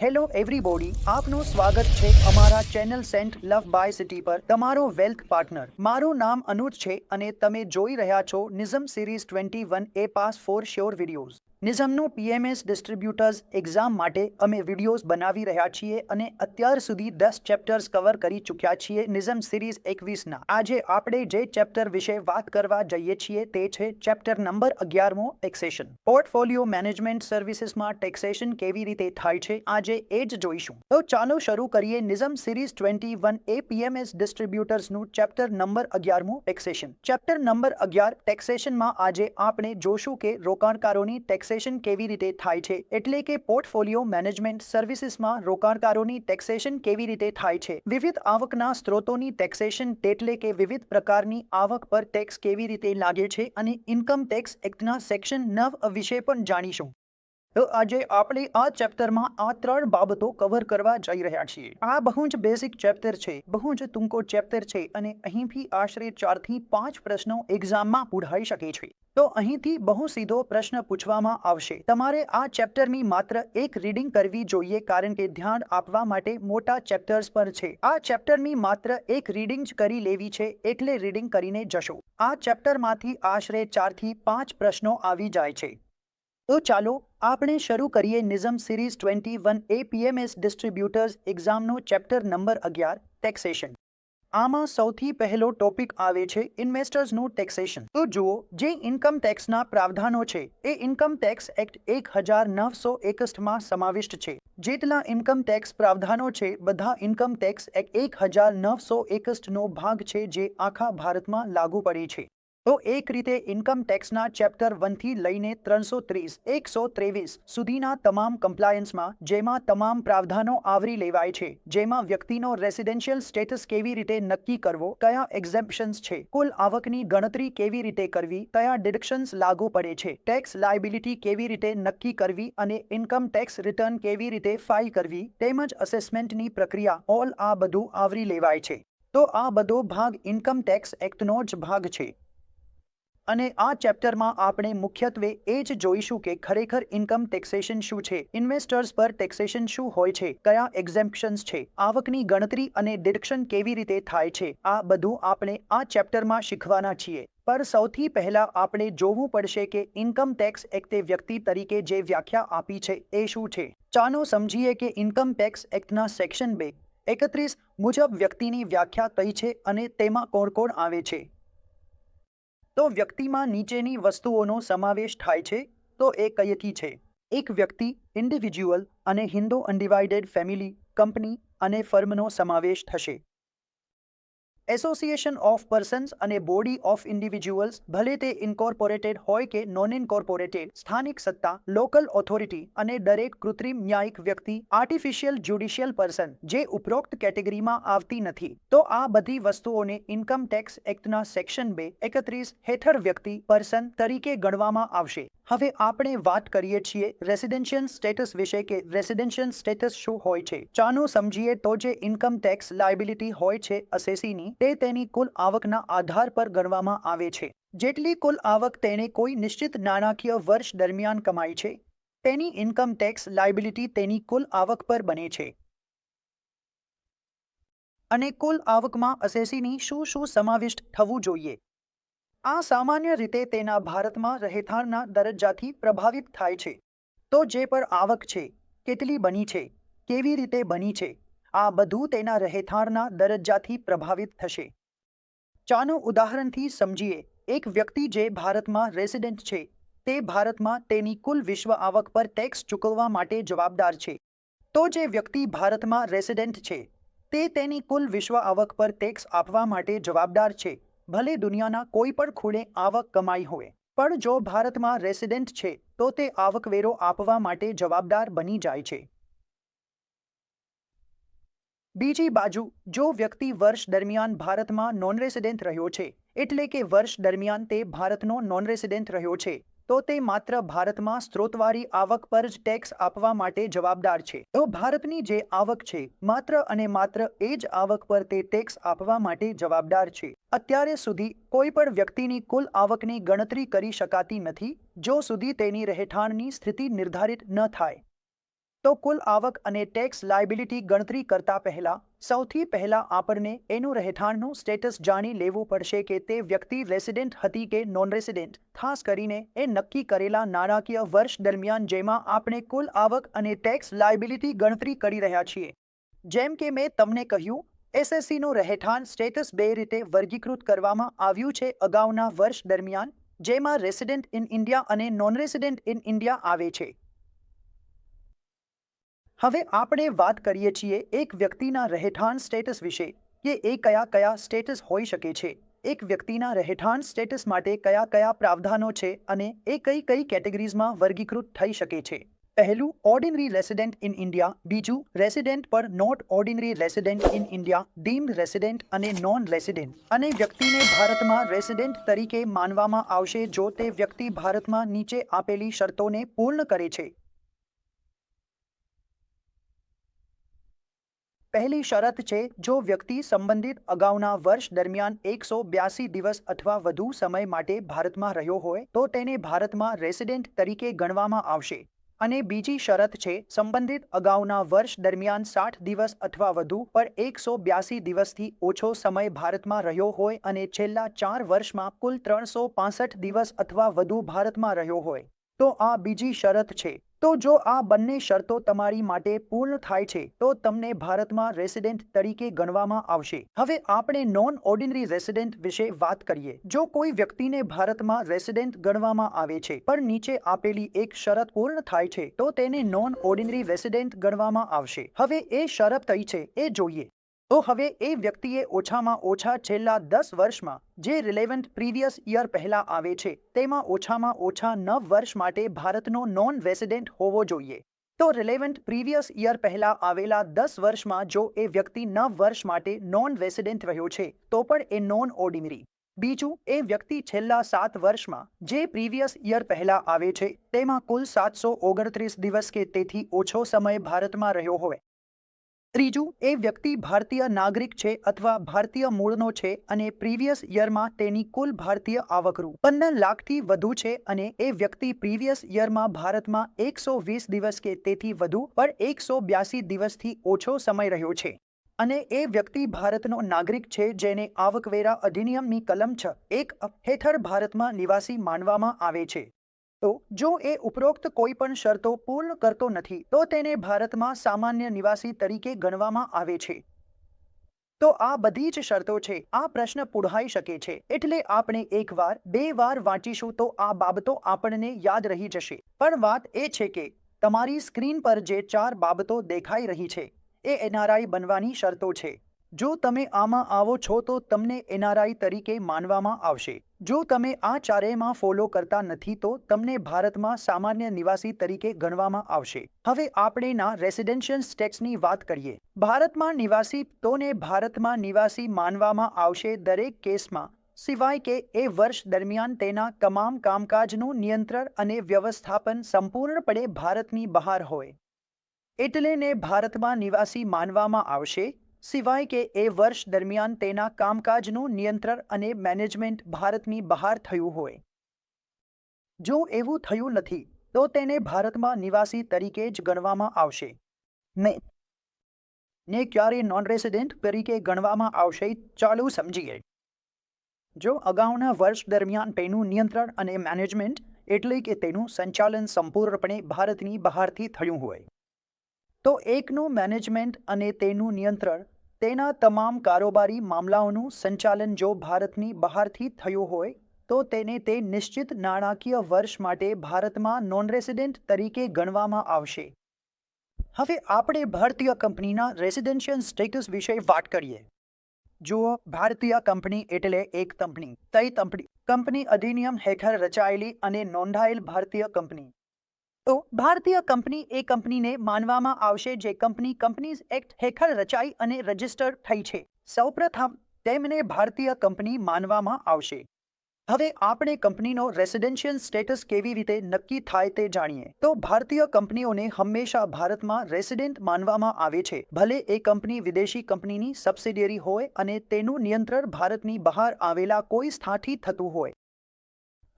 Hello everybody આપનું સ્વાગત છે અમારા channel saint love by city પર. તમારો વેલ્થ પાર્ટનર. મારું નામ અનુજ છે અને તમે જોઈ રહ્યા છો NISM series twenty one A pass for sure videos. નિઝમનું PMS distributors exam માટે અમે વિડીયોઝ બનાવી રહ્યા છીએ અને અત્યાર સુધી દસ ચેપ્ટર્સ કવર કરી ચૂક્યા છીએ નિઝમ સિરીઝ એકવીસના. આજે આપણે જે ચેપ્ટર વિશે વાત કરવા જઈએ છીએ તે છે ચેપ્ટર નંબર અગિયારમો ટેક્સેશન પોર્ટફોલિયો મેનેજમેન્ટ સર્વિસીસમાં ટેક્સેશન કેવી રીતે થાય છે આજે એ જ જોઈશું. તો ચાલો શરૂ કરીએ NISM series twenty one A PMS ડિસ્ટ્રીબ્યુટર્સનું chapter number અગિયારમું ટેક્સેશન ચેપ્ટર નંબર અગિયાર ટેક્સેશનમાં આજે આપણે જોશું કે રોકાણકારોની ટેક્સેશન કેવી રીતે થાય છે? એટલે કે પોર્ટફોલિયો મેનેજમેન્ટ સર્વિસીસમાં રોકાણકારોની ટેક્સેશન કેવી રીતે થાય છે? વિવિધ આવકના સ્ત્રોતોની ટેક્સેશન એટલે કે વિવિધ પ્રકારની આવક પર ટેક્સ કેવી રીતે લાગે છે? અને ઇન્કમ ટેક્સ એક્ટના સેક્શન નવ વિશે પણ જાણીશું. તો આજે આપણે આ ચેપ્ટરમાં આ ત્રણ બાબતો કવર કરવા જઈ રહ્યા છીએ. આ બહુ જ બેઝિક ચેપ્ટર છે, બહુ જ ટૂંકો ચેપ્ટર છે અને અહીંથી આશરે ચારથી પાંચ પ્રશ્નો એક્ઝામમાં પૂછાઈ શકે છે. તો અહીંથી બહુ સીધો પ્રશ્ન પૂછવામાં આવશે. તમારે આ ચેપ્ટરની માત્ર એક રીડિંગ કરવી જોઈએ કારણ કે ધ્યાન આપવા માટે મોટા ચેપ્ટર્સ પર છે. આ ચેપ્ટરની માત્ર એક રીડિંગ જ કરી લેવી છે, એટલે રીડિંગ કરીને જશો. આ ચેપ્ટરમાંથી આશરે ચારથી પાંચ પ્રશ્નો આવી જાય છે. તો ચાલો આપણે શરૂ કરીએ NISM series twenty one A PMS PMS distributors એક્ઝામનો chapter number અગિયાર ટેક્સેશન આમાં સૌથી પહેલો ટોપિક આવે છે ઇન્વેસ્ટર્સનું ટેક્સેશન તો જુઓ, જે ઇન્કમ ટેક્સના પ્રાવધાનો છે, એ ઇન્કમ ટેક્સ એક્ટ એક હજાર નવસો એકસઠમાં સમાવિષ્ટ છે. જેટલા ઇન્કમ ટેક્સ પ્રાવધાનો છે, બધા ઇન્કમ ટેક્સ એક્ટ એક હજાર નવસો એકસઠનો ભાગ છે જે આખા ભારતમાં લાગુ પડે છે. તો એક રીતે ઇન્કમ ટેક્સના ચેપ્ટર વનથી લઈને ત્રણસો ત્રીસ, એકસો ત્રેવીસ સુધીના તમામ કમ્પ્લાયન્સમાં જેમાં તમામ પ્રાવધાનો આવરી લેવાય છે, જેમાં વ્યક્તિનો રેસિડેન્શિયલ સ્ટેટસ કેવી રીતે નક્કી કરવો, કયા એક્ઝેમ્પશન્સ છે, કુલ આવકની ગણતરી કેવી રીતે કરવી, કયા ડિડક્શન્સ લાગુ પડે છે ટેક્સ લાયબિલિટી કેવી રીતે નક્કી કરવી અને ઇન્કમ ટેક્સ રિટર્ન કેવી રીતે ફાઇલ કરવી, તેમજ અસેસમેન્ટની પ્રક્રિયા ઓલ આ બધું આવરી લેવાય છે. તો આ બધો ભાગ ઇન્કમ ટેક્સ એક્ટનો જ ભાગ છે. અને આ ચેપ્ટરમાં આપણે મુખ્યત્વે એ જ જોઈશું કે ખરેખર ઇન્કમ ટેક્સેશન શું છે, ઇન્વેસ્ટર્સ પર ટેક્સેશન શું હોય છે, કયા એક્ઝેમ્પશન્સ છે, આવકની ગણતરી અને ડિડક્શન કેવી રીતે થાય છે, આ બધું આપણે આ ચેપ્ટરમાં શીખવાના છીએ. પર સૌથી પહેલા આપણે જોવું પડશે કે ઇન્કમ ટેક્સ એક્ટે વ્યક્તિ તરીકે જે વ્યાખ્યા આપી છે એ શું છે. ચાલો સમજીએ કે ઇન્કમ ટેક્સ એક્ટના સેક્શન બે, એકત્રીસ મુજબ વ્યક્તિની વ્યાખ્યા કઈ છે અને તેમાં કોણ કોણ આવે છે. તો વ્યક્તિમાં નીચેની વસ્તુઓનો સમાવેશ થાય છે, તો એ કયથી છે? એક વ્યક્તિ ઇન્ડિવિજ્યુઅલ અને હિન્દુ અનડિવાઇડેડ ફેમિલી કંપની અને ફર્મનો સમાવેશ થશે. એસોસિએશન ઓફ પર્સન્સ અને બોડી ઓફ ઇન્ડિવિજ્યુઅલ્સ, ભલે તે ઇન્કોર્પોરેટેડ હોય કે નોન ઇન્કોર્પોરેટેડ સ્થાનિક સત્તા, લોકલ ઓથોરિટી અને દરેક કૃત્રિમ ન્યાયિક વ્યક્તિ, આર્ટિફિશિયલ જ્યુડિશિયલ પર્સન, જે ઉપરોક્ત કેટેગરીમાં આવતી નથી. તો આ બધી વસ્તુઓને ઇન્કમ ટેક્સ એક્ટના સેક્શન બે એકત્રીસ હેઠળ વ્યક્તિ, પર્સન તરીકે ગણવામાં આવશે. હવે આપણે વાત કરીએ છીએ રેસિડેન્શિયલ સ્ટેટસ વિશે કે રેસિડેન્શિયલ સ્ટેટસ શું હોય છે? ચાનો સમજીએ તો જે ઇન્કમ ટેક્સ લાયબિલિટી હોય છે અસેસીની તે તેની કુલ આવકના આધાર પર ગણવામાં આવે છે. જેટલી કુલ આવક તેણે કોઈ નિશ્ચિત નાણાકીય વર્ષ દરમિયાન કમાઈ છે, તેની ઇન્કમ ટેક્સ લાયબિલિટી તેની કુલ આવક પર બને છે. અને કુલ આવકમાં અસેસીની શું શું સમાવિષ્ટ થવું જોઈએ? આ સામાન્ય રીતે તેના ભારતમાં રહેઠાણના દરજ્જાથી પ્રભાવિત થાય છે. તો જે પર આવક છે, કેટલી બની છે, કેવી રીતે બની છે, આ બધું તેના રહેઠાણના દરજ્જાથી પ્રભાવિત થશે. ચાનો ઉદાહરણથી સમજીએ, એક વ્યક્તિ જે ભારતમાં રેસિડેન્ટ છે, તે ભારતમાં તેની કુલ વિશ્વ આવક પર ટેક્સ ચૂકવવા માટે જવાબદાર છે. તો જે વ્યક્તિ ભારતમાં રેસિડેન્ટ છે, તે તેની કુલ વિશ્વ આવક પર ટેક્સ આપવા માટે જવાબદાર છે. ભલે દુનિયાના કોઈ પણ ખૂણે આવક કમાઈ હોય, પણ જો ભારતમાં રેસિડેન્ટ છે, તો તે આવકવેરો આપવા માટે જવાબદાર બની જાય છે. બીજી બાજુ, જો વ્યક્તિ વર્ષ દરમિયાન ભારતમાં નોન રેસિડેન્ટ રહ્યો છે, એટલે કે વર્ષ દરમિયાન તે ભારતનો નોન રેસિડેન્ટ રહ્યો છે તો તે માત્ર ભારતમાં સ્ત્રોતવારી આવક પર જ ટેક્સ આપવા માટે જવાબદાર છે. તો ભારતની જે આવક છે, માત્ર અને માત્ર એ જ આવક પર તે ટેક્સ આપવા માટે જવાબદાર છે. અત્યારે સુધી કોઈ પણ વ્યક્તિની કુલ આવકની ગણતરી કરી શકાતી નથી, જો સુધી તેની રહેઠાણની સ્થિતિ નિર્ધારિત ન થાય. તો કુલ આવક અને ટેક્સ લાયબિલિટી ગણતરી કરતા પહેલા, સૌથી પહેલા આપણને એનું રહેઠાણનું સ્ટેટસ જાણી લેવું પડશે કે તે વ્યક્તિ રેસિડેન્ટ હતી કે નોન રેસિડેન્ટ ખાસ કરીને એ નક્કી કરેલા નાણાકીય વર્ષ દરમિયાન જેમાં આપણે કુલ આવક અને ટેક્સ લાયબિલિટી ગણતરી કરી રહ્યા છીએ. જેમ કે મેં તમને કહ્યું એસએસસીનું રહેઠાણ સ્ટેટસ બે રીતે વર્ગીકૃત કરવામાં આવ્યું છે અગાઉના વર્ષ દરમિયાન, જેમાં રેસિડેન્ટ ઇન ઇન્ડિયા અને નોન રેસિડેન્ટ ઇન ઇન્ડિયા આવે છે. હવે આપણે વાત કરીએ છીએ એક વ્યક્તિના રહેઠાણ સ્ટેટસ વિશે કે એ કયા કયા સ્ટેટસ હોઈ શકે છે. એક વ્યક્તિના રહેઠાણ સ્ટેટસ માટે કયા કયા પ્રાવધાનો છે અને એ કઈ કઈ કેટેગરીઝમાં વર્ગીકૃત થઈ શકે છે. પહેલું ઓર્ડિનરી રેસિડેન્ટ ઇન ઇન્ડિયા બીજું રેસિડેન્ટ પર not ordinary resident in India deemed resident અને નોન રેસિડેન્ટ અને વ્યક્તિને ભારતમાં રેસિડેન્ટ તરીકે માનવામાં આવશે જો તે વ્યક્તિ ભારતમાં નીચે આપેલી શરતોને પૂર્ણ કરે છે. પહેલી શરત છે, જો વ્યક્તિ સંબંધિત અગાઉના વર્ષ દરમિયાન એકસો બ્યાસી દિવસ અથવા વધુ સમય માટે ભારતમાં રહ્યો હોય, તો તેને ભારતમાં રેસિડેન્ટ તરીકે ગણવામાં આવશે. અને બીજી શરત છે, સંબંધિત અગાઉના વર્ષ દરમિયાન સાઠ દિવસ અથવા વધુ, પર એકસો બ્યાસી દિવસથી ઓછો સમય ભારતમાં રહ્યો હોય અને છેલ્લા ચાર વર્ષમાં કુલ ત્રણસો દિવસ અથવા વધુ ભારતમાં રહ્યો હોય. તો આ બીજી શરત છે. તો જો આ બંને શરતો તમારી માટે પૂર્ણ થાય છે, તો તમને ભારતમાં રેસિડેન્ટ તરીકે ગણવામાં આવશે. હવે આપણે નોન ઓર્ડિનરી રેસિડેન્ટ વિશે વાત કરીએ. જો કોઈ વ્યક્તિને ભારતમાં રેસિડેન્ટ ગણવામાં આવે છે, પણ નીચે આપેલી એક શરત પૂર્ણ થાય છે, તો તેને નોન ઓર્ડિનરી રેસિડેન્ટ ગણવામાં આવશે. હવે એ શરત કઈ છે, એ જોઈએ. તો હવે એ વ્યક્તિએ ઓછામાં ઓછા છેલ્લા દસ વર્ષમાં જે રિલેવન્ટ પ્રીવિયસ યર પહેલાં આવે છે, તેમાં ઓછામાં ઓછા નવ વર્ષ માટે ભારતનો નોન રેસિડેન્ટ હોવો જોઈએ. તો રિલેવન્ટ પ્રીવિયસ યર પહેલાં આવેલા દસ વર્ષમાં જો એ વ્યક્તિ નવ વર્ષ માટે નોન રેસિડેન્ટ રહ્યો છે, તો પણ એ નોન ઓર્ડિનરી બીજું, એ વ્યક્તિ છેલ્લા સાત વર્ષમાં જે પ્રીવિયસ યર પહેલાં આવે છે, તેમાં કુલ સાતસો ઓગણત્રીસ દિવસ કે તેથી ઓછો સમય ભારતમાં રહ્યો હોય. ત્રીજું, એ વ્યક્તિ ભારતીય નાગરિક છે અથવા ભારતીય મૂળનો છે અને પ્રીવિયસ યરમાં તેની કુલ ભારતીય આવકરૂ પંદર લાખથી વધુ છે અને એ વ્યક્તિ પ્રીવિયસ યરમાં ભારતમાં એકસો વીસ દિવસ કે તેથી વધુ પર એકસો બ્યાસી દિવસથી ઓછો સમય રહ્યો છે. અને એ વ્યક્તિ ભારતનો નાગરિક છે જેને આવકવેરા અધિનિયમની કલમ છ એક હેઠળ ભારતમાં નિવાસી માનવામાં આવે છે. તો જો એ ઉપરોક્ત કોઈ પણ શરતો પૂર્ણ કરતો નથી, તો તેને ભારતમાં સામાન્ય નિવાસી તરીકે ગણવામાં આવે છે. તો આ બધી જ શરતો છે, આ પ્રશ્ન પૂઢાઈ શકે છે, એટલે આપણે એકવાર બે વાર વાંચીશું તો આ બાબતો આપણને યાદ રહી જશે. પણ વાત એ છે કે, તમારી સ્ક્રીન પર જે ચાર બાબતો દેખાઈ રહી છે, એ એનઆરઆઈ બનવાની શરતો છે. જો તમે આમાં આવો છો તો તમને એનઆરઆઈ તરીકે માનવામાં આવશે. જો તમે આ ચારેયમાં ફોલો કરતા નથી તો તમને ભારતમાં સામાન્ય નિવાસી તરીકે ગણવામાં આવશે. હવે આપણેના રેસિડેન્શિયલ ટેક્સની વાત કરીએ. ભારતમાં નિવાસી તોને ભારતમાં નિવાસી માનવામાં આવશે દરેક કેસમાં, સિવાય કે એ વર્ષ દરમિયાન તેના તમામ કામકાજનું નિયંત્રણ અને વ્યવસ્થાપન સંપૂર્ણપણે ભારતની બહાર હોય. એટલે ને ભારતમાં નિવાસી માનવામાં આવશે સિવાય કે એ વર્ષ દરમિયાન તેના કામકાજનું નિયંત્રણ અને મેનેજમેન્ટ ભારતની બહાર થયું હોય. જો એવું થયું નથી, તો તેને ભારતમાં નિવાસી તરીકે જ ગણવામાં આવશે. ને ને ક્યારે નોન રેસિડેન્ટ તરીકે ગણવામાં આવશે, ચાલુ સમજીએ. જો અગાઉના વર્ષ દરમિયાન તેનું નિયંત્રણ અને મેનેજમેન્ટ એટલે કે તેનું સંચાલન સંપૂર્ણપણે ભારતની બહારથી થયું હોય. તો એકનું મેનેજમેન્ટ અને તેનું નિયંત્રણ, તેના તમામ કારોબારી મામલાઓનું સંચાલન જો ભારતની બહારથી થયું હોય, તો તેને તે નિશ્ચિત નાણાકીય વર્ષ માટે ભારતમાં નોન રેસિડેન્ટ તરીકે ગણવામાં આવશે. હવે આપણે ભારતીય કંપનીના રેસિડેન્શિયલ સ્ટેટસ વિશે વાત કરીએ. જુઓ, ભારતીય કંપની એટલે એક કંપની તઈ કંપની કંપની અધિનિયમ હેઠળ રચાયેલી અને નોંધાયેલ ભારતીય કંપની. ભારતીય કંપની એ કંપનીને માનવામાં આવશે જે કંપની કંપનીઝ એક્ટ હેઠળ રચાઈ અને રજિસ્ટર થઈ છે. સૌપ્રથમ તેમને ભારતીય કંપની માનવામાં આવશે. હવે આપણે કંપનીનો રેસિડેન્શિયલ સ્ટેટસ કેવી રીતે નક્કી થાય તે જાણીએ. તો ભારતીય કંપનીઓને હંમેશા ભારતમાં રેસિડેન્ટ માનવામાં આવે છે. ભલે એ કંપની વિદેશી કંપનીની સબસિડિયરી હોય અને તેનું નિયંત્રણ ભારતની બહાર આવેલા કોઈ સ્થાથી થતું હોય.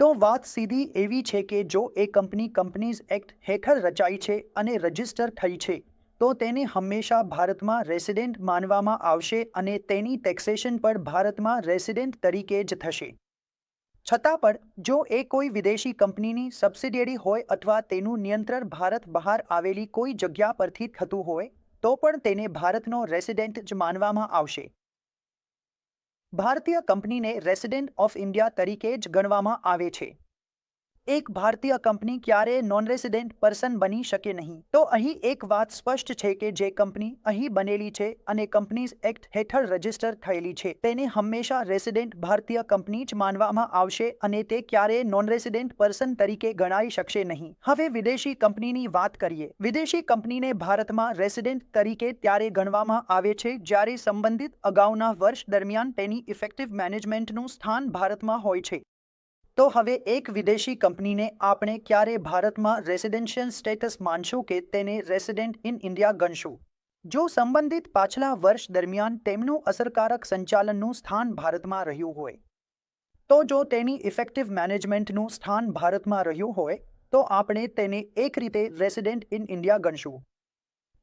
તો વાત સીધી એવી છે કે જો એ કંપની કંપનીઝ એક્ટ હેઠળ રચાઈ છે અને રજિસ્ટર થઈ છે, તો તેને હંમેશા ભારતમાં રેસિડેન્ટ માનવામાં આવશે અને તેની ટેક્સેશન પણ ભારતમાં રેસિડેન્ટ તરીકે જ થશે. છતાં પણ, જો એ કોઈ વિદેશી કંપનીની સબસિડિયરી હોય અથવા તેનું નિયંત્રણ ભારત બહાર આવેલી કોઈ જગ્યા પરથી થતું હોય, તો પણ તેને ભારતનો રેસિડેન્ટ જ માનવામાં આવશે. ભારતીય કંપનીને રેસિડેન્ટ ઓફ ઇન્ડિયા તરીકે જ ગણવામાં આવે છે. એક ભારતીય કંપની ક્યારેય નોન રેસિડેન્ટ પર્સન બની શકે નહીં. તો અહીં એક વાત સ્પષ્ટ છે કે જે કંપની અહીં બનેલી છે અને કંપનીઝ એક્ટ હેઠળ રજિસ્ટર થયેલી છે. તેને હંમેશા રેસિડેન્ટ ભારતીય કંપની જ માનવામાં આવશે અને તે ક્યારેય નોન રેસિડેન્ટ પર્સન તરીકે ગણાઈ શકશે નહીં. હવે વિદેશી કંપનીની વાત કરીએ. વિદેશી કંપનીને ભારતમાં રેસિડેન્ટ તરીકે ત્યારે ગણવામાં આવે છે જ્યારે સંબંધિત અગાઉના વર્ષ દરમિયાન તેની ઇફેક્ટિવ મેનેજમેન્ટનું સ્થાન ભારતમાં હોય છે. તો હવે એક વિદેશી કંપનીને આપણે ક્યારે ભારતમાં રેસિડેન્શિયલ સ્ટેટસ માનશું કે તેને રેસિડેન્ટ ઇન ઇન્ડિયા ગણશું? જો સંબંધિત પાછલા વર્ષ દરમિયાન તેમનું અસરકારક સંચાલનનું સ્થાન ભારતમાં રહ્યું હોય, તો જો તેની ઇફેક્ટિવ મેનેજમેન્ટનું સ્થાન ભારતમાં રહ્યું હોય, તો આપણે તેને એક રીતે રેસિડેન્ટ ઇન ઇન્ડિયા ગણશું.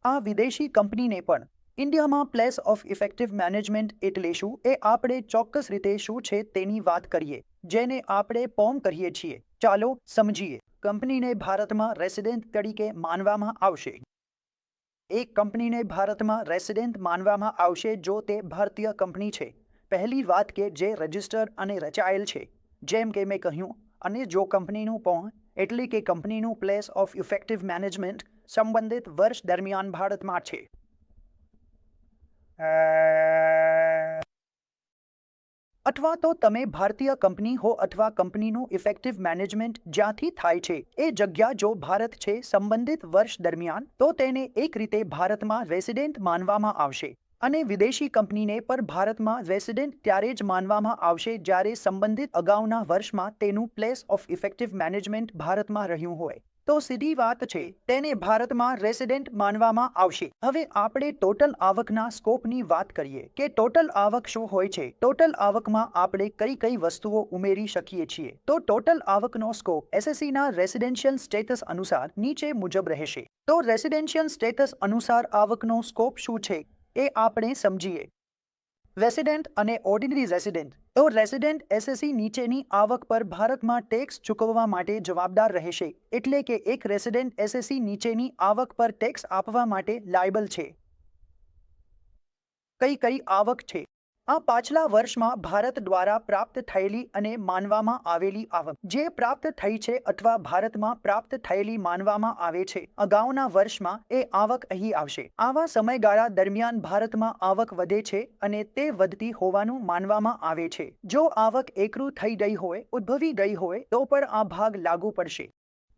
આ વિદેશી કંપનીને પણ ઇન્ડિયામાં પ્લેસ ઓફ ઇફેક્ટિવ મેનેજમેન્ટ એટલે શું? એ આપણે ચોક્કસ રીતે શું છે તેની વાત કરીએ. જેને આપણે પોમ કહીએ છીએ. ચાલો સમજીએ. કંપનીને ભારતમાં રેસિડેન્ટ તરીકે માનવામાં આવશે. એક કંપનીને ભારતમાં રેસિડેન્ટ માનવામાં આવશે જો તે ભારતીય કંપની છે. પહેલી વાત કે જે રજિસ્ટર અને રચાયેલ છે. જેમ કે મેં કહ્યું, અને જો કંપનીનું પોમ, એટલે કે કંપનીનું પ્લેસ ઓફ ઇફેક્ટિવ મેનેજમેન્ટ સંબંધિત વર્ષ દરમિયાન ભારતમાં છે. અથવા તો તમે ભારતીય કંપની હો અથવા કંપનીનું ઇફેક્ટિવ મેનેજમેન્ટ જ્યાંથી થાય છે, એ જગ્યા જો ભારત છે સંબંધિત વર્ષ દરમિયાન, તો તેને એક રીતે ભારતમાં રેસિડેન્ટ માનવામાં આવશે. અને વિદેશી કંપનીને પણ ભારતમાં રેસિડેન્ટ ત્યારે જ માનવામાં આવશે જ્યારે સંબંધિત અગાઉના વર્ષમાં તેનું પ્લેસ ઓફ ઇફેક્ટિવ મેનેજમેન્ટ ભારતમાં રહ્યું હોય. તો સીધી વાત છે, તેને ભારતમાં રેસિડેન્ટ માનવામાં આવશે. હવે આપણે ટોટલ આવકના સ્કોપની વાત કરીએ કે ટોટલ આવક શું હોય છે? ટોટલ આવકમાં આપણે કઈ કઈ વસ્તુઓ ઉમેરી શકીએ છીએ? તો ટોટલ આવકનો સ્કોપ એસએસસીના રેસિડેન્શિયલ સ્ટેટસ અનુસાર નીચે મુજબ રહેશે. તો રેસિડેન્શિયલ સ્ટેટસ અનુસાર આવકનો સ્કોપ શું છે? એ આપણે સમજીએ. રેસિડેન્ટ અને ઓર્ડિનરી રેસિડેન્ટ તો રેસિડેન્ટ એસએસસી નીચેની આવક પર ભારતમાં ટેક્સ ચૂકવવા માટે જવાબદાર રહેશે, એટલે કે એક રેસિડેન્ટ એસએસસી નીચેની આવક પર ટેક્સ આપવા માટે લાયબલ છે. કઈ કઈ આવક છે? આ પાછલા વર્ષમાં ભારત દ્વારા પ્રાપ્ત થયેલી અને માનવામાં આવેલી આવક, જે પ્રાપ્ત થઈ છે અથવા ભારતમાં પ્રાપ્ત થયેલી માનવામાં આવે છે, અગાઉના વર્ષમાં એ આવક અહીં આવશે. આવા સમયગાળા દરમિયાન ભારતમાં આવક વધે છે અને તે વધતી હોવાનું માનવામાં આવે છે. જો આવક એકરૂ થઈ ગઈ હોય, ઉદ્ભવી ગઈ હોય, તો પણ આ ભાગ લાગુ પડશે.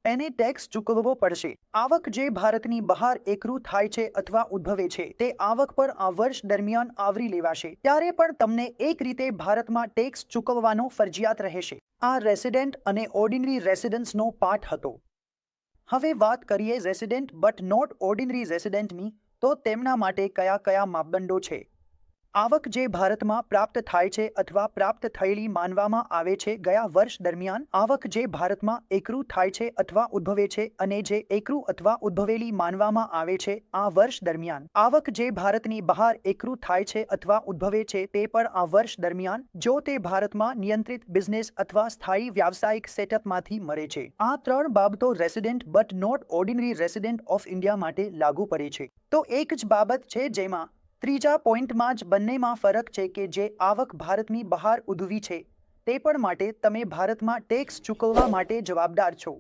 એને ટેક્સ ચૂકવવો પડશે. આવક જે ભારતની બહાર એકરૂ થાય છે અથવા ઉદ્ભવે છે, તે આવક પર આ વર્ષ દરમિયાન આવરી લેવાશે. ત્યારે પણ તમને એક રીતે ભારતમાં ટેક્સ ચૂકવવાનો ફરજિયાત રહેશે. આ રેસિડેન્ટ અને ઓર્ડિનરી રેસિડન્સનો પાઠ હતો. હવે વાત કરીએ રેસિડેન્ટ બટ નોટ ઓર્ડિનરી રેસિડેન્ટની, તો તેમના માટે કયા કયા માપદંડો છે? આવક જે ભારતમાં પ્રાપ્ત થાય છે અથવા પ્રાપ્ત થયેલી માનવામાં આવે છે ગયા વર્ષ દરમિયાન આવક જે ભારતમાં એકરૂ થાય છે અથવા ઉદ્ભવે છે અને જે એકરૂ અથવા ઉદ્ભવેલી માનવામાં આવે છે, આ વર્ષ દરમિયાન આવક જે ભારતની બહાર એકરૂ થાય છે અથવા ઉદ્ભવે છે તે પણ આ વર્ષ દરમિયાન જો તે ભારતમાં નિયંત્રિત બિઝનેસ અથવા સ્થાયી વ્યાવસાયિક સેટઅપમાંથી મળે છે. આ ત્રણ બાબતો resident but not ordinary resident of India માટે લાગુ પડે છે. તો એક જ બાબત છે જેમાં ત્રીજા પોઈન્ટમાં જ બંનેમાં ફરક છે કે જે આવક ભારતની બહાર ઉધવી છે, તે પણ માટે તમે ભારતમાં ટેક્સ ચૂકવવા માટે જવાબદાર છો.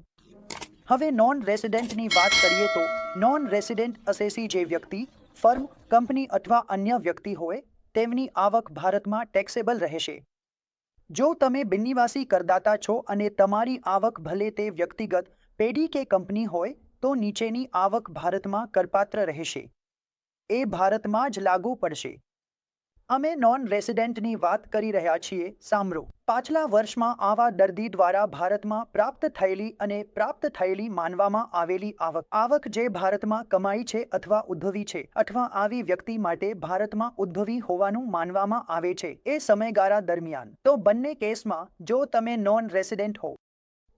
હવે નોન રેસિડેન્ટની વાત કરીએ તો નોન રેસિડેન્ટ અસેસી જે વ્યક્તિ, ફર્મ, કંપની અથવા અન્ય વ્યક્તિ હોય, તેમની આવક ભારતમાં ટેક્સેબલ રહેશે. જો તમે બિનનિવાસી કરદાતા છો અને તમારી આવક ભલે તે વ્યક્તિગત, પેઢી કે કંપની હોય, તો નીચેની આવક ભારતમાં કરપાત્ર રહેશે. એ ભારતમાં જ લાગુ પડશે. અમે નોન રેસિડેન્ટની વાત કરી રહ્યા છીએ, સાંભળો. પાછલા વર્ષમાં આવા દર્દી દ્વારા ભારતમાં પ્રાપ્ત થયેલી અને પ્રાપ્ત થયેલી માનવામાં આવેલી આવક. આવક જે ભારતમાં કમાઈ છે અથવા ઉદ્ભવી છે અથવા આવી વ્યક્તિ માટે ભારતમાં ઉદ્ભવી હોવાનું માનવામાં આવે છે એ સમયગાળા દરમિયાન. તો બંને કેસમાં, જો તમે નોન રેસિડેન્ટ હો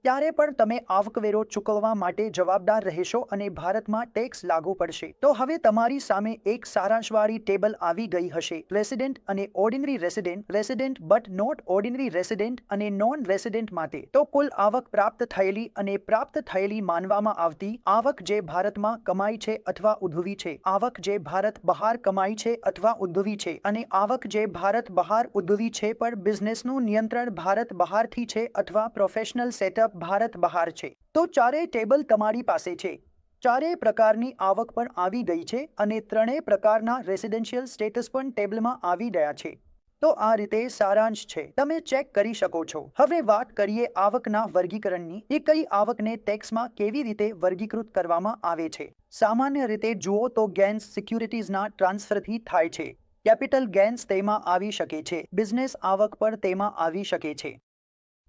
ત્યારે પણ તમે આવકવેરો ચૂકવવા માટે જવાબદાર રહેશો અને ભારતમાં ટેક્સ લાગુ પડશે. તો હવે તમારી સામે એક સારાંશવાળી ટેબલ આવી ગઈ હશે. રેસિડેન્ટ અને ordinary resident resident but not ordinary resident અને નોન રેસિડેન્ટ માટે. તો કુલ આવક પ્રાપ્ત થયેલી અને પ્રાપ્ત થયેલી માનવામાં આવતી આવક જે ભારતમાં કમાઈ છે અથવા ઉદ્ભવી છે. આવક જે ભારત બહાર કમાઈ છે અથવા ઉદ્ભવી છે અને આવક જે ભારત બહાર ઉદ્ભવી છે પણ બિઝનેસનું નિયંત્રણ ભારત બહારથી છે અથવા પ્રોફેશનલ સેટઅપ ભારત બહાર છે. તો ચારેય ટેબલ તમારી પાસે છે. ચારેય પ્રકારની આવક પણ આવી ગઈ છે અને ત્રણેય પ્રકારના રેસિડેન્શિયલ સ્ટેટસ પણ ટેબલમાં આવી ગયા છે. તો આ રીતે સારાંશ છે. તમે ચેક કરી શકો છો. હવે વાત કરીએ આવકના વર્ગીકરણની. એ કઈ આવકને ટેક્સમાં કેવી રીતે વર્ગીકૃત કરવામાં આવે છે? સામાન્ય રીતે જુઓ તો ગેન્સ સિક્યુરિટીઝના ટ્રાન્સફરથી થાય છે. કેપિટલ ગેન્સ તેમાં આવી શકે છે. બિઝનેસ આવક પણ તેમાં આવી શકે છે.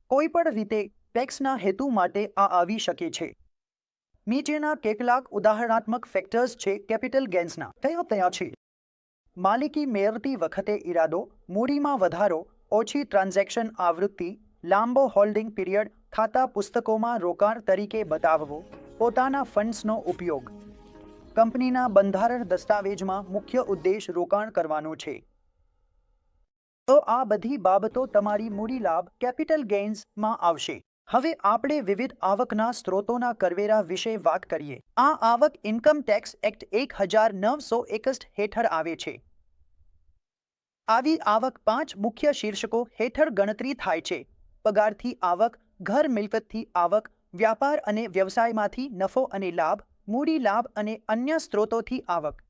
કોઈ પણ રીતે ટેક્સના હેતુ માટે આ આવી શકે છે. નીચેના કેટલાક ઉદાહરણાત્મક ફેક્ટર્સ છે કેપિટલ ગેન્સના કયા કયા છે? માલિકી મેળવતી વખતે ઈરાદો, મૂડીમાં વધારો, ઓછી ટ્રાન્ઝેક્શન આવૃત્તિ, લાંબો હોલ્ડિંગ પીરિયડ ખાતા પુસ્તકોમાં રોકાણ તરીકે બતાવવો, પોતાના ફંડ્સનો ઉપયોગ. કંપનીના બંધારણ દસ્તાવેજમાં મુખ્ય ઉદ્દેશ રોકાણ કરવાનો છે. તો આ બધી બાબતો તમારી મૂડી લાભ કેપિટલ ગેઇન્સમાં આવશે. હવે આપણે વિવિધ આવકના સ્ત્રોતોના કરવેરા વિશે વાત કરીએ. આ આવક ઇન્કમ ટેક્સ એક્ટ એક હજાર નવસો એકસઠ હેઠળ આવે છે. આવી આવક પાંચ મુખ્ય શીર્ષકો હેઠળ ગણતરી થાય છે. પગારથી આવક, ઘર મિલકતથી આવક, વ્યાપાર અને વ્યવસાયમાંથી નફો અને લાભ, મૂડી લાભ અને અન્ય સ્ત્રોતોથી આવક.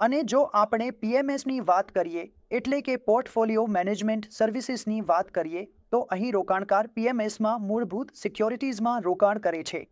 અને જો આપણે પીએમએસની વાત કરીએ, એટલે કે પોર્ટફોલિયો મેનેજમેન્ટ સર્વિસીસની વાત કરીએ તો અહીં રોકાણકાર પીએમએસમાં મૂળભૂત સિક્યોરિટીઝમાં રોકાણ કરે છે.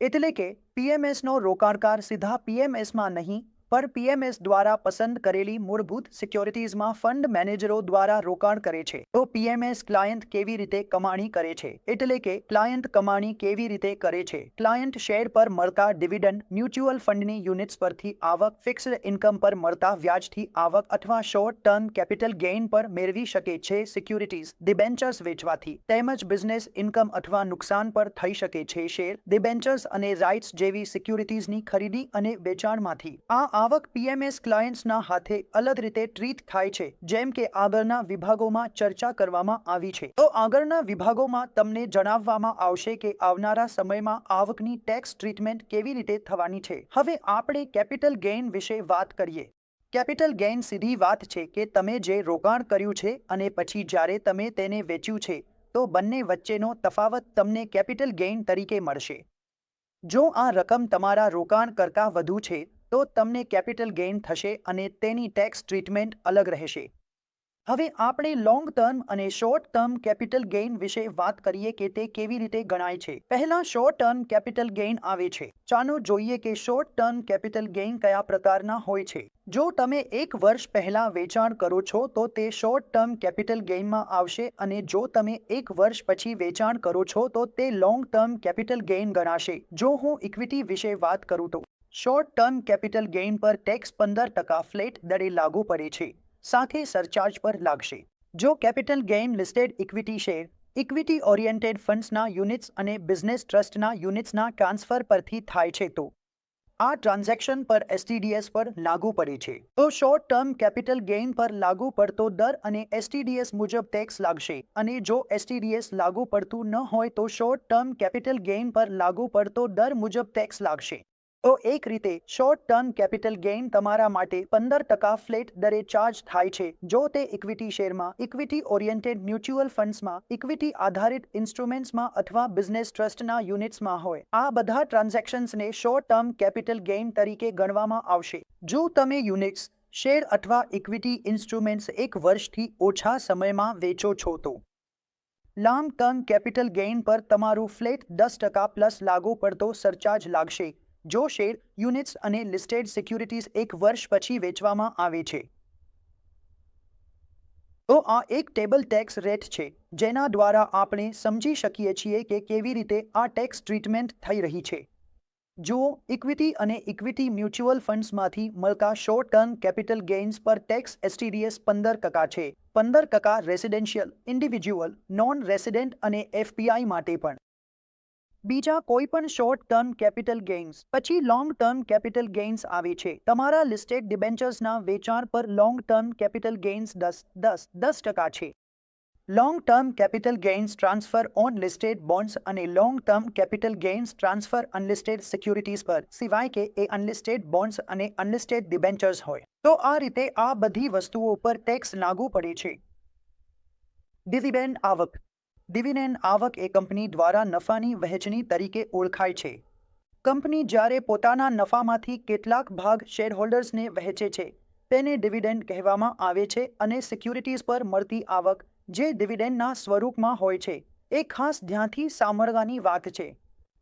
એટલે કે પીએમએસનો રોકાણકાર સીધા પીએમએસમાં નહીં પર પીએમએસ દ્વારા પસંદ કરેલી મૂળભૂત સિક્યોરિટીઝમાં ફંડ મેનેજરો દ્વારા રોકાણ કરે છે. તો પીએમએસ ક્લાયન્ટ કેવી રીતે કમાણી કરે છે? એટલે કે ક્લાયન્ટ કમાણી કેવી રીતે કરે છે? ક્લાયન્ટ શેર પર મળતા ડિવિડન્ડ, મ્યુચ્યુઅલ ફંડની યુનિટ્સ પરથી આવક, ફિક્સ્ડ ઇન્કમ પર મળતા વ્યાજથી આવક અથવા શોર્ટ ટર્મ કેપિટલ ગેઇન પર મેળવી શકે છે સિક્યુરિટીઝ, ડિબેન્ચર્સ વેચવાથી. તેમજ બિઝનેસ ઇન્કમ અથવા નુકસાન પર થઈ શકે છે શેર, ડિબેન્ચર્સ અને રાઇટ્સ જેવી સિક્યુરિટીઝની ખરીદી અને વેચાણમાંથી. આ આવક પીએમએસ ક્લાયન્ટ્સના હાથે અલગ રીતે ટ્રીટ થાય છે, જેમ કે આગળના વિભાગોમાં ચર્ચા કરવામાં આવી છે. તો આગળના વિભાગોમાં તમને જણાવવામાં આવશે કે આવનારા સમયમાં આવકની ટેક્સ ટ્રીટમેન્ટ કેવી રીતે થવાની છે. હવે આપણે કેપિટલ ગેઇન વિશે વાત કરીએ. કેપિટલ ગેઇન સીધી વાત છે કે તમે જે રોકાણ કર્યું છે અને પછી જ્યારે તમે તેને વેચ્યું છે, તો બંને વચ્ચેનો તફાવત તમને કેપિટલ ગેઇન તરીકે મળશે. જો આ રકમ તમારા રોકાણ કરતાં વધુ છે તો તમને કેપિટલ ગેઇન થશે અને તેની ટેક્સ ટ્રીટમેન્ટ અલગ રહેશે. હવે આપણે લોંગ ટર્મ અને શોર્ટ ટર્મ કેપિટલ ગેઇન વિશે વાત કરીએ કે તે કેવી રીતે ગણાય છે. પહેલા શોર્ટ ટર્મ કેપિટલ ગેઇન આવે છે. ચાલો જોઈએ કે શોર્ટ ટર્મ કેપિટલ ગેઇન કયા પ્રકારના હોય છે. જો તમે એક વર્ષ પહેલા વેચાણ કરો છો, તો તે શોર્ટ ટર્મ કેપિટલ ગેઇનમાં આવશે અને જો તમે એક વર્ષ પછી વેચાણ કરો છો, તો તે લોંગ ટર્મ કેપિટલ ગેઇન ગણાશે. જો હું ઇક્વિટી વિશે વાત કરું તો શોર્ટ ટર્મ કેપિટલ ગેઇન પર ટેક્સ પંદર ટકા ફ્લેટ દરે લાગુ પડે છે, સાથે સરચાર્જ પર લાગશે. જો capital gain listed equity share equity oriented ફંડ્સના units અને બિઝનેસ ટ્રસ્ટના યુનિટ્સના ટ્રાન્સફર પરથી થાય છે તો આ ટ્રાન્ઝેક્શન પર એસટીડીએસ પર લાગુ પડે છે. તો શોર્ટ ટર્મ કેપિટલ ગેઇન પર લાગુ પડતો દર અને એસટીડીએસ મુજબ ટેક્સ લાગશે અને જો એસટીડીએસ લાગુ પડતું ન હોય તો શોર્ટ ટર્મ કેપિટલ ગેઇન પર લાગુ પડતો દર મુજબ ટેક્સ લાગશે. તો એક રીતે શોર્ટ ટર્મ કેપિટલ ગેઇન તમારા માટે પંદર ટકા ફ્લેટ દરે ચાર્જ થાય છે. જો તે ઇક્વિટી શેરમાં ઇક્વિટી ઓરિએન્ટેડ મ્યુચ્યુઅલ ફંડ્સમાં ઇક્વિટી આધારિત ઇન્સ્ટ્રુમેન્ટ્સમાં અથવા બિઝનેસ ટ્રસ્ટના યુનિટ્સમાં હોય. આ બધા ટ્રાન્ઝેક્શન્સને શોર્ટ ટર્મ કેપિટલ ગેઇન તરીકે ગણવામાં આવશે. જો તમે યુનિટ્સ શેર અથવા ઇક્વિટી ઇન્સ્ટ્રુમેન્ટ્સ એક વર્ષથી ઓછા સમયમાં વેચો છો તો લોંગ ટર્મ કેપિટલ ગેઇન પર તમારું ફ્લેટ દસ ટકા પ્લસ લાગુ પડતો સરચાર્જ લાગશે. જો શેર યુનિટ્સ અને લિસ્ટેડ સિક્યુરિટીઝ એક વર્ષ પછી વેચવામાં આવે છે. તો આ એક ટેબલ ટેક્સ રેટ છે, જેના દ્વારા આપણે સમજી શકીએ છીએ કે કેવી રીતે આ ટેક્સ ટ્રીટમેન્ટ થઈ રહી છે. જો ઇક્વિટી અને ઇક્વિટી મ્યુચ્યુઅલ ફંડ્સમાંથી મળતા શોર્ટ ટર્મ કેપિટલ ગેઇન્સ પર ટેક્સ એસટીડીએસ પંદર ટકા છે, પંદર ટકા રેસિડેન્શિયલ, ઇન્ડિવિજ્યુઅલ નોન રેસિડેન્ટ અને એફપીઆઈ માટે પણ. બીજા કોઈ પણ શોર્ટ ટર્મ કેપિટલ ગેઇન્સ પછી લોંગ ટર્મ કેપિટલ ગેઇન્સ આવે છે. તમારા લિસ્ટેડ ડિબેન્ચર્સના વેચાણ પર લોંગ ટર્મ કેપિટલ ગેઇન્સ દસ દસ દસ ટકા છે. Long term capital gains transfer on listed bonds અને long term capital gains transfer unlisted securities પર, સિવાય કે એ અનલિસ્ટેડ બોન્ડ્સ અને અનલિસ્ટેડ ડિબેન્ચર્સ હોય. તો આ રીતે આ બધી વસ્તુઓ પર ટેક્સ લાગુ પડે છે. ડિવિડેન્ડ આવક. ડિવિડેન્ડ આવક એ કંપની દ્વારા નફાની વહેંચણી તરીકે ઓળખાય છે. કંપની જ્યારે પોતાના નફામાંથી કેટલાક ભાગ શેરહોલ્ડર્સને વહેંચે છે, તેને ડિવિડેન્ડ કહેવામાં આવે છે અને સિક્યુરિટીઝ પર મળતી આવક, જે ડિવિડેન્ડના સ્વરૂપમાં હોય છે, એ ખાસ ધ્યાનથી સાંભળવાની વાત છે.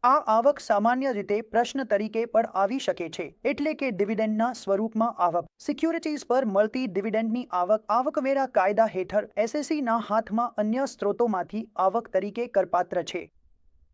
આ આવક સામાન્ય રીતે પ્રશ્ન તરીકે પણ આવી શકે છે, એટલે કે ડિવિડેન્ડના સ્વરૂપમાં આવક. સિક્યુરિટીઝ પર મળતી ડિવિડેન્ડની આવક આવકવેરા કાયદા હેઠળ એસએસસીના હાથમાં અન્ય સ્ત્રોતોમાંથી આવક તરીકે કરપાત્ર છે.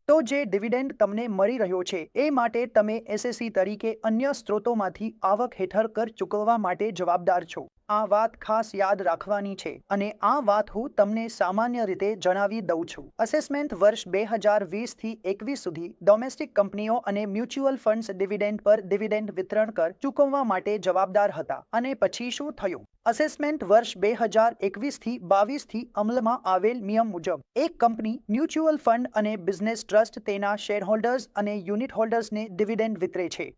તો જે ડિવિડેન્ડ તમને મળી રહ્યો છે, એ માટે તમે એસએસસી તરીકે અન્ય સ્ત્રોતોમાંથી આવક હેઠળ કર ચૂકવવા માટે જવાબદાર છો. આ વાત ખાસ યાદ રાખવાની છે અને આ વાત હું તમને સામાન્ય રીતે જણાવી દઉં છું. અસેસમેન્ટ વર્ષ બે હજાર વીસથી એકવીસ સુધી ડોમેસ્ટિક કંપનીઓ અને મ્યુચ્યુઅલ ફંડ્સ ડિવિડેન્ડ પર ડિવિડેન્ડ વિતરણ કર ચૂકવવા માટે જવાબદાર હતા. અને પછી શું થયું? અસેસમેન્ટ વર્ષ બે હજાર એકવીસથી બાવીસથી અમલમાં આવેલ નિયમ મુજબ, એક કંપની મ્યુચ્યુઅલ ફંડ અને બિઝનેસ ટ્રસ્ટ તેના શેરહોલ્ડર્સ અને યુનિટ હોલ્ડર્સને ડિવિડન્ડ વિતરે છે.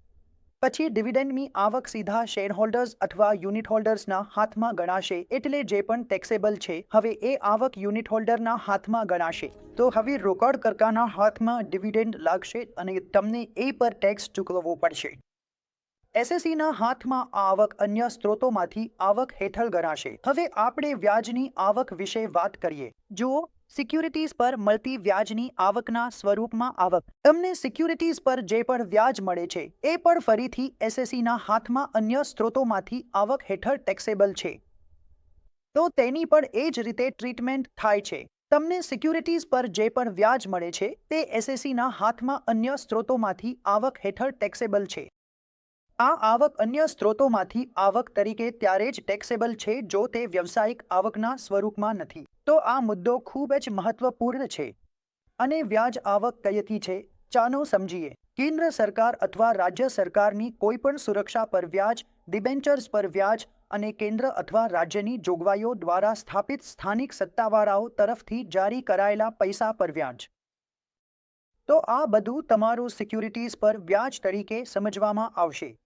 પછી ડિવિડન્ડની આવક સીધા શેરહોલ્ડર્સ અથવા યુનિટ હોલ્ડર્સના હાથમાં ગણાશે એટલે જે પણ ટેક્સેબલ છે, હવે એ આવક યુનિટ હોલ્ડરના હાથમાં ગણાશે. તો હવે રોકડ કરતાના હાથમાં ડિવિડેન્ડ લાગશે અને તમને એ પર ટેક્સ ચૂકવવો પડશે. એસએસસીના હાથમાં આવક અન્ય સ્ત્રોતોમાંથી આવક હેઠળ ગણાશે. હવે આપણે વ્યાજની આવક વિશે વાત કરીએ. જુઓ સિક્યુરિટીઝ પર મળતી વ્યાજની આવકના સ્વરૂપમાં આવક. તમને સિક્યુરિટીઝ પર જે પણ વ્યાજ મળે છે, એ પણ ફરીથી એસએસસીના હાથમાં અન્ય સ્ત્રોતોમાંથી આવક હેઠળ ટેક્સેબલ છે. તો તેની પણ એ જ રીતે ટ્રીટમેન્ટ થાય છે. તમને સિક્યુરિટીઝ પર જે પણ વ્યાજ મળે છે, તે એસએસસીના હાથમાં અન્ય સ્ત્રોતોમાંથી આવક હેઠળ ટેક્સેબલ છે. આ આવક અન્ય સ્ત્રોતોમાંથી આવક તરીકે ત્યારે જ ટેક્સેબલ છે, જો તે વ્યવસાયિક આવકના સ્વરૂપમાં નથી. તો આ મુદ્દો ખૂબ જ મહત્વપૂર્ણ છે. અને વ્યાજ આવક કયથી છે. ચાનો સમજીએ. કેન્દ્ર સરકાર અથવા રાજ્ય સરકારની કોઈપણ સુરક્ષા પર વ્યાજ, ડિબેન્ચર્સ પર વ્યાજ અને કેન્દ્ર અથવા રાજ્યની જોગવાઈઓ દ્વારા સ્થાપિત સ્થાનિક સત્તાવાળાઓ તરફથી જારી કરાયેલા પૈસા પર વ્યાજ. તો આ બધું તમારું સિક્યુરિટીઝ પર વ્યાજ તરીકે સમજવામાં આવશે.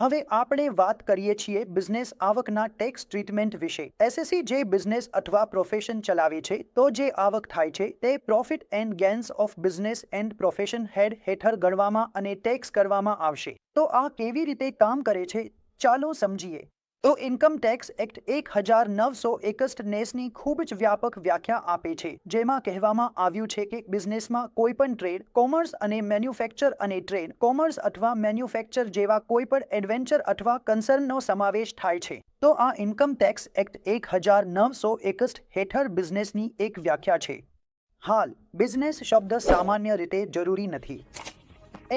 હવે આપણે વાત કરીએ છીએ બિઝનેસ આવકના ટેક્સ ટ્રીટમેન્ટ વિશે. એસએસસી જે બિઝનેસ અથવા પ્રોફેશન ચલાવે છે, તો જે આવક થાય છે, તે profit and gains of business and profession head હેઠળ ગણવામાં અને ટેક્સ કરવામાં આવશે. તો આ કેવી રીતે કામ કરે છે, ચાલો સમજીએ. તો ઇન્કમ ટેક્સ એક્ટ એક હજાર નવસો એકસઠ નેસની ખૂબ જ વ્યાપક વ્યાખ્યા આપે છે, જેમાં કહેવામાં આવ્યું છે કે બિઝનેસમાં કોઈ પણ ટ્રેડ, કોમર્સ અને મેન્યુફેક્ચર અને ટ્રેડ, કોમર્સ અથવા મેન્યુફેક્ચર જેવા કોઈ પણ એડવેન્ચર અથવા કન્સર્નનો સમાવેશ થાય છે. તો આ ઇન્કમ ટેક્સ એક્ટ એક હજાર નવસો એકસઠ હેઠળ બિઝનેસની એક વ્યાખ્યા છે. હાલ, બિઝનેસ શબ્દ સામાન્ય રીતે જરૂરી નથી.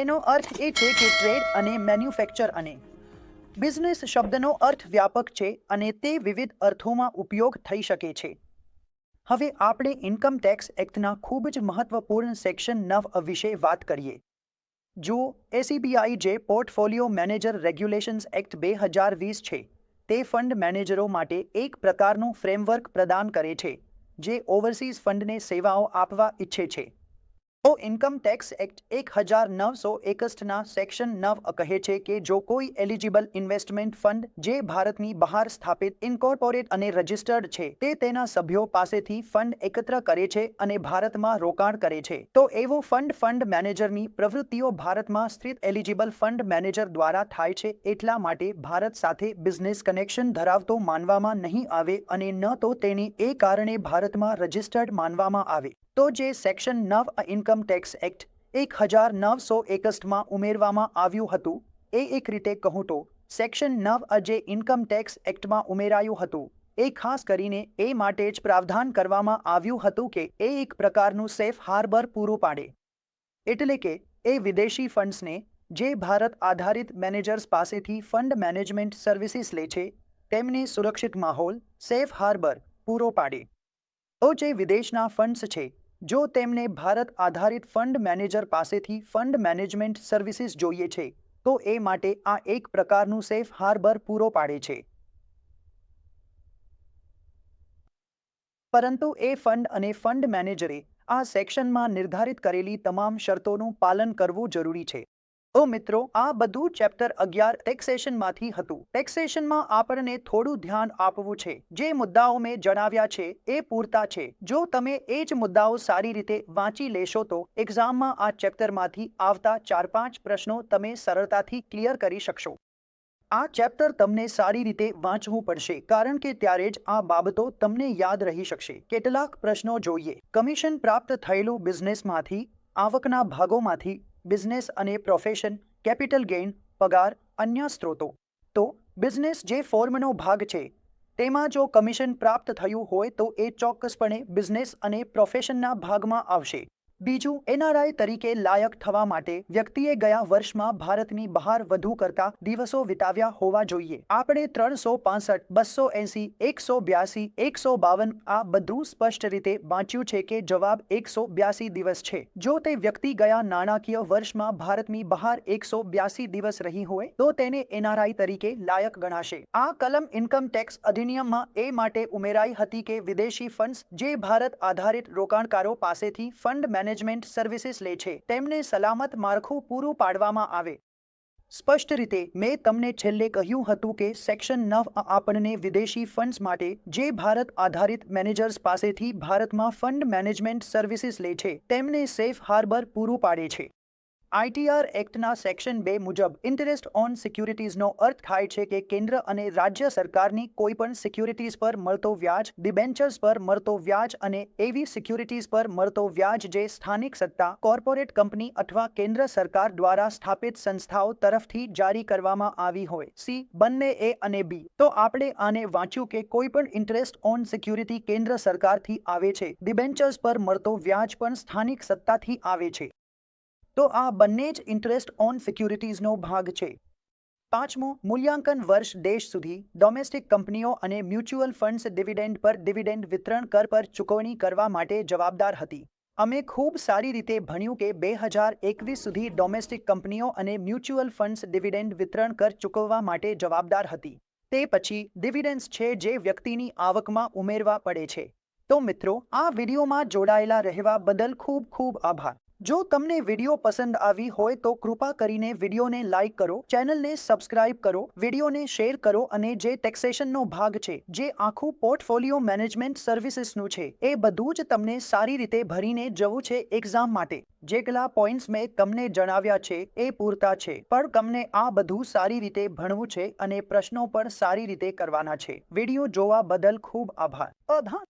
એનો અર્થ એ છે કે ટ્રેડ અને મેન્યુફેક્ચર અને બિઝનેસ શબ્દનો અર્થ વ્યાપક છે અને તે વિવિધ અર્થોમાં ઉપયોગ થઈ શકે છે. હવે આપણે ઇન્કમ ટેક્સ એક્ટના ખૂબ જ મહત્વપૂર્ણ સેક્શન નવ વિશે વાત કરીએ. જો એસીબીઆઈ જે પોર્ટફોલિયો મેનેજર રેગ્યુલેશન્સ એક્ટ બે હજાર વીસ છે, તે ફંડ મેનેજરો માટે એક પ્રકારનું ફ્રેમવર્ક પ્રદાન કરે છે, જે ઓવરસીઝ ફંડને સેવાઓ આપવા ઈચ્છે છે. તો ઇન્કમ ટેક્સ એક્ટ એક હજાર નવસો એકસઠના સેક્શન નવ કહે છે કે જો કોઈ એલિજિબલ ઇન્વેસ્ટમેન્ટ ફંડ જે ભારતની બહાર સ્થાપિત ઇન્કોર્પોરેટ અને રજિસ્ટર્ડ છે, તે તેના સભ્યો પાસેથી ફંડ એકત્ર કરે છે અને ભારતમાં રોકાણ કરે છે. તો એવો ફંડ ફંડ મેનેજરની પ્રવૃત્તિઓ ભારતમાં સ્થિત એલિજિબલ ફંડ મેનેજર દ્વારા થાય છે એટલા માટે ભારત સાથે બિઝનેસ કનેક્શન ધરાવતો માનવામાં નહીં આવે અને ન તો તેને એ કારણે ભારતમાં રજિસ્ટર્ડ માનવામાં આવે. તો જે સેક્શન નવ ઇન્કમ ટેક્સ એક્ટ એક હજાર નવસો એકસઠમાં ઉમેરવામાં આવ્યું હતું, એ એક રીતે કહું તો, સેક્શન નવ જે ઇન્કમ ટેક્સ એક્ટમાં ઉમેરાયું હતું, એ ખાસ કરીને એ માટે જ પ્રાવધાન કરવામાં આવ્યું હતું કે એ એક પ્રકારનું સેફ હાર્બર પૂરું પાડે. એટલે કે, એ વિદેશી ફંડ્સને, જે ભારત આધારિત મેનેજર્સ પાસેથી ફંડ મેનેજમેન્ટ સર્વિસીસ લે છે, તેમને સુરક્ષિત માહોલ, સેફ હાર્બર પૂરો પાડે. તો જે વિદેશના ફંડ્સ છે જો તેમને ભારત આધારિત ફંડ મેનેજર પાસેથી ફંડ મેનેજમેન્ટ સર્વિસીસ જોઈએ છે, તો એ માટે આ એક પ્રકારનું સેફ હાર્બર પૂરો પાડે છે. પરંતુ એ ફંડ અને ફંડ મેનેજરે આ સેક્શનમાં નિર્ધારિત કરેલી તમામ શરતોનું પાલન કરવું જરૂરી છે. તો મિત્રો, આ બધું ચેપ્ટર અગિયાર ટેક્સેશનમાંથી હતું. ટેક્સેશનમાં આપણને થોડું ધ્યાન આપવું છે. જે મુદ્દાઓ મેં જણાવ્યા છે, એ પૂરતા છે. જો તમે એ જ મુદ્દાઓ સારી રીતે વાંચી લેશો તો એક્ઝામમાં આ ચેપ્ટરમાંથી આવતા ચાર પાંચ પ્રશ્નો તમે સરળતાથી ક્લિયર કરી શકશો. આ ચેપ્ટર તમને સારી રીતે વાંચવું પડશે, કારણ કે ત્યારે જ આ બાબતો તમને યાદ રહી શકશે. કેટલાક પ્રશ્નો જોઈએ. કમિશન પ્રાપ્ત થયેલું બિઝનેસમાંથી, આવકના ભાગોમાંથી બિઝનેસ અને પ્રોફેશન, કેપિટલ ગેઇન, પગાર, અન્ય સ્ત્રોતો. તો બિઝનેસ જે ફોર્મનો ભાગ છે, તેમાં જો કમિશન પ્રાપ્ત થયું હોય તો એ ચોક્કસપણે બિઝનેસ અને પ્રોફેશનના ભાગમાં આવશે. બીજું એનઆરઆઈ તરીકે લાયક થવા માટે વ્યક્તિએ ગયા વર્ષમાં ભારતની બહાર વધુ કરતા દિવસો વિતાવ્યા હોવા જોઈએ. આપણે ત્રણસો પાસઠ, બસો એસી, એકસો બ્યાસી, એકસો બાવન આ બધું સ્પષ્ટ રીતે વાંચ્યું છે કે જવાબ એકસો બ્યાસી દિવસ છે. જો તે વ્યક્તિ ગયા નાણાકીય વર્ષમાં ભારતની બહાર એકસો બ્યાસી દિવસ રહી હોય, તો તેને એનઆરઆઈ તરીકે લાયક ગણાશે. આ કલમ ઇન્કમ ટેક્સ અધિનિયમમાં એ માટે ઉમેરાઈ હતી કે વિદેશી ફંડ્સ જે ભારત આધારિત રોકાણકારો પાસેથી ફંડ મેનેજમેન્ટ સર્વિસીસ લે છે. તેમને સલામત માળખું પૂરું પાડવામાં આવે. સ્પષ્ટ રીતે, મેં તમને છેલ્લે કહ્યું હતું કે સેક્શન નવ આપણને વિદેશી ફંડ્સ માટે, જે ભારત આધારિત મેનેજર્સ પાસેથી ભારતમાં ફંડ મેનેજમેન્ટ સર્વિસીસ લે છે, તેમને સેફ હાર્બર પૂરું પાડે છે. આઈટીઆર એક્ટના સેક્શન બે મુજબ ઇન્ટરેસ્ટ ઓન સિક્યુરિટીઝનો અર્થ થાય છે કે કેન્દ્ર અને રાજ્ય સરકારની કોઈપણ સિક્યુરિટીઝ પર મળતો વ્યાજ, ડિબેન્ચર્સ પર મળતો વ્યાજ અને એવી સિક્યુરિટીઝ પર મળતો વ્યાજ જે સ્થાનિક સત્તા, કોર્પોરેટ કંપની અથવા કેન્દ્ર સરકાર દ્વારા સ્થાપિત સંસ્થાઓ તરફથી જારી કરવામાં આવી હોય. સી. બંને એ અને બી. તો આપણે આને વાંચ્યું કે કોઈ પણ ઇન્ટરેસ્ટ ઓન સિક્યુરિટી કેન્દ્ર સરકારથી આવે છે. ડિબેન્ચર્સ પર મળતો વ્યાજ પણ સ્થાનિક સત્તાથી આવે છે. તો આ બંને જ ઇન્ટરેસ્ટ ઓન સિક્યુરિટીઝનો ભાગ છે. પાંચમું, મૂલ્યાંકન વર્ષ દેશ સુધી ડોમેસ્ટિક કંપનીઓ અને મ્યુચ્યુઅલ ફંડ્સ ડિવિડેન્ડ પર ડિવિડેન્ડ વિતરણ કર પર ચૂકવણી કરવા માટે જવાબદાર હતી. અમે ખૂબ સારી રીતે ભણ્યું કે બે હજાર એકવીસ સુધી ડોમેસ્ટિક કંપનીઓ અને મ્યુચ્યુઅલ ફંડ્સ ડિવિડેન્ડ વિતરણ કર ચૂકવવા માટે જવાબદાર હતી. તે પછી ડિવિડન્ડ્સ છે જે વ્યક્તિની આવકમાં ઉમેરવા પડે છે. તો મિત્રો, આ વિડીયોમાં જોડાયેલા રહેવા બદલ ખૂબ ખૂબ આભાર. જો તમને વીડિયો પસંદ આવી હોય તો કૃપા કરીને વિડીયોને લાઇક કરો, ચેનલને સબસ્ક્રાઇબ કરો, વિડીયોને શેર કરો અને જે ટેક્સેશનનો ભાગ છે, જે આખું પોર્ટફોલિયો મેનેજમેન્ટ સર્વિસીસનું છે, એ બધું જ તમને સારી રીતે ભરીને જવું છે એક્ઝામ માટે. જેટલા પોઈન્ટ્સ મેં તમને જણાવ્યા છે, એ પૂરતા છે. પણ તમને આ બધું સારી રીતે ભણવું છે અને પ્રશ્નો પણ સારી રીતે કરવાના છે. વીડિયો જોવા બદલ ખૂબ આભાર. આભાર